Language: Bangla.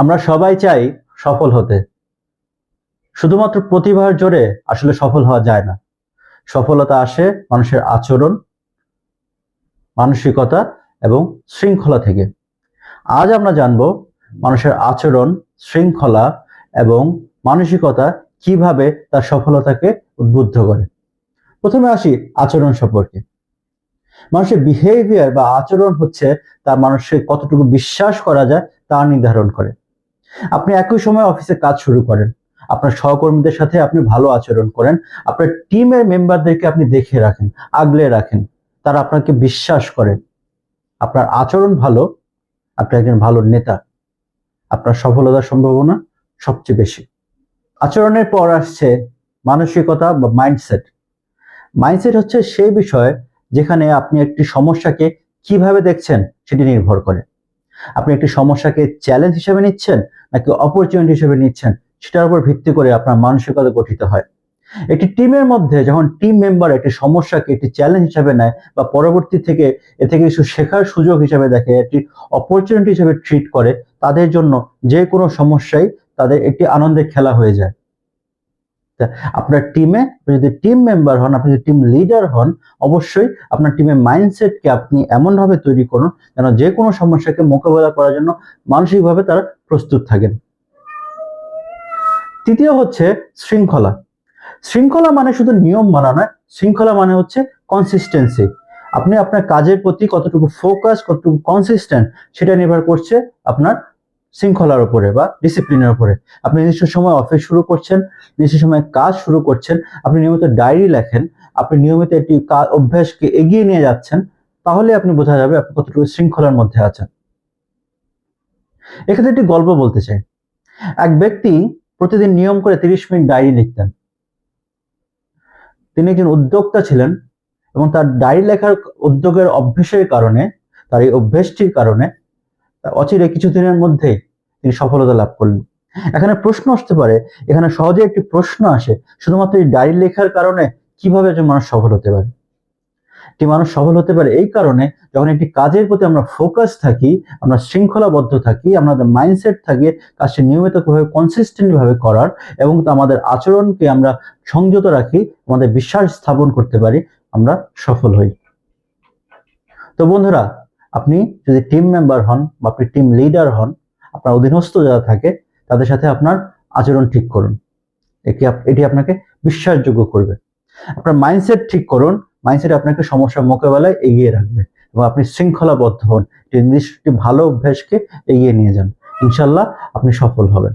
আমরা সবাই চাই সফল হতে। শুধুমাত্র প্রতিভার জোরে আসলে সফল হওয়া যায় না। সফলতা আসে মানুষের আচরণ, মানসিকতা এবং শৃঙ্খলা থেকে। আজ আমরা জানব মানুষের আচরণ, শৃঙ্খলা এবং মানসিকতা কীভাবে তার সফলতাকে উদ্বুদ্ধ করে। প্রথমে আসি আচরণ সম্পর্কে। মানুষের বিহেভিয়ার বা আচরণ হচ্ছে তার মানুষের কতটুকু বিশ্বাস করা যায় তা নির্ধারণ করে। আপনি একই সময় অফিসে কাজ শুরু করেন। আপনার সহকর্মীদের সাথে আপনি ভালো আচরণ করেন। আপনার টিমের মেম্বারদেরকে আপনি দেখে রাখেন, আগলে রাখেন। তারা আপনাকে বিশ্বাস করে। আপনার আচরণ ভালো, আপনি একজন ভালো নেতা। আপনার সফলতার সম্ভাবনা সবচেয়ে বেশি। আচরণের পর আসছে মানসিকতা বা মাইন্ডসেট মাইন্ডসেট হচ্ছে সেই বিষয় যেখানে আপনি একটি সমস্যাকে কীভাবে দেখছেন সেটি নির্ভর করে। আপনি একটি সমস্যাকে চ্যালেঞ্জ হিসেবে নিচ্ছেন নাকি অপরচুনিটি হিসেবে নিচ্ছেন? সেটার উপর ভিত্তি করে আপনার মানসিকতা গঠিত হয়। একটি টিমের মধ্যে যখন টিম মেম্বার একটি সমস্যাকে একটি চ্যালেঞ্জ হিসেবে নেয় বা পরবর্তী থেকে এ থেকে কিছু শেখার সুযোগ হিসেবে দেখে, একটি অপরচুনিটি হিসেবে ট্রিট করে, তাদের জন্য যে কোনো সমস্যাই তাদের একটি আনন্দের খেলা হয়ে যায়। আপনার টিমে যদি টিম মেম্বার হন, আপনি যদি টিম লিডার হন, অবশ্যই আপনার টিমের মাইন্ডসেটকে আপনি এমনভাবে তৈরি করুন যেন যে কোনো সমস্যাকে মোকাবেলা করার জন্য মানসিকভাবে তারা প্রস্তুত থাকেন। তৃতীয় হচ্ছে শৃঙ্খলা। শৃঙ্খলা মানে শুধু নিয়ম মানা নয়, শৃঙ্খলা মানে হচ্ছে কনসিস্টেন্সি আপনি আপনার কাজের প্রতি কতটুকু ফোকাস কতটুকু কনসিস্টেন্ট সেটা নির্ভর করছে আপনার শৃঙ্খলার উপরে বা ডিসিপ্লিনের উপরে। আপনি নির্দিষ্ট সময় অফিস শুরু করছেন, নির্দিষ্ট সময় কাজ শুরু করছেন, আপনি নিয়মিত ডায়েরি লেখেন, আপনি নিয়মিত একটি অভ্যাসকে এগিয়ে নিয়ে যাচ্ছেন, তাহলে আপনি বোঝা যাবে আপনি কতটুকু শৃঙ্খলার মধ্যে আছেন। এখানে একটি গল্প বলতে চাই। এক ব্যক্তি প্রতিদিন নিয়ম করে তিরিশ মিনিট ডায়েরি লিখতেন। তিনি একজন উদ্যোক্তা ছিলেন এবং তার ডায়েরি লেখার উদ্যোগের অভ্যেসের কারণে, তার এই অভ্যেসটির কারণে, অচিরে কিছুদিনের মধ্যেই তিনি সফলতা লাভ করলেন। এখানে প্রশ্ন আসতে পারে, এখানে সহজে একটি প্রশ্ন আসে, শুধুমাত্র এই ডায়েরি লেখার কারণে কীভাবে একজন মানুষ সফল হতে পারে? একটি মানুষ সফল হতে পারে এই কারণে যখন একটি কাজের প্রতি আমরা ফোকাস থাকি, আমরা শৃঙ্খলাবদ্ধ থাকি আমাদের মাইন্ডসেট থাকে কাজটি নিয়মিত ভাবে কনসিস্টেন্ট ভাবে করার এবং আমাদের আচরণকে আমরা সংযত রাখি, আমাদের বিশ্বাস স্থাপন করতে পারি, আমরা সফল হই। তো বন্ধুরা, আপনি যদি টিম মেম্বার হন বা আপনি টিম লিডার হন আপনার অধীনস্থ যারা থাকে, তাদের সাথে আপনার আচরণ ঠিক করুন। এটি এটি আপনাকে বিশ্বাসযোগ্য করবে। আপনার মাইন্ডসেট ঠিক করুন মাইন্ডসেট আপনাকে সমস্যা মোকাবেলায় এগিয়ে রাখবে এবং আপনি শৃঙ্খলাবদ্ধ হন। একটি নির্দিষ্ট ভালো অভ্যাসকে এগিয়ে নিয়ে যান। ইনশাল্লাহ আপনি সফল হবেন।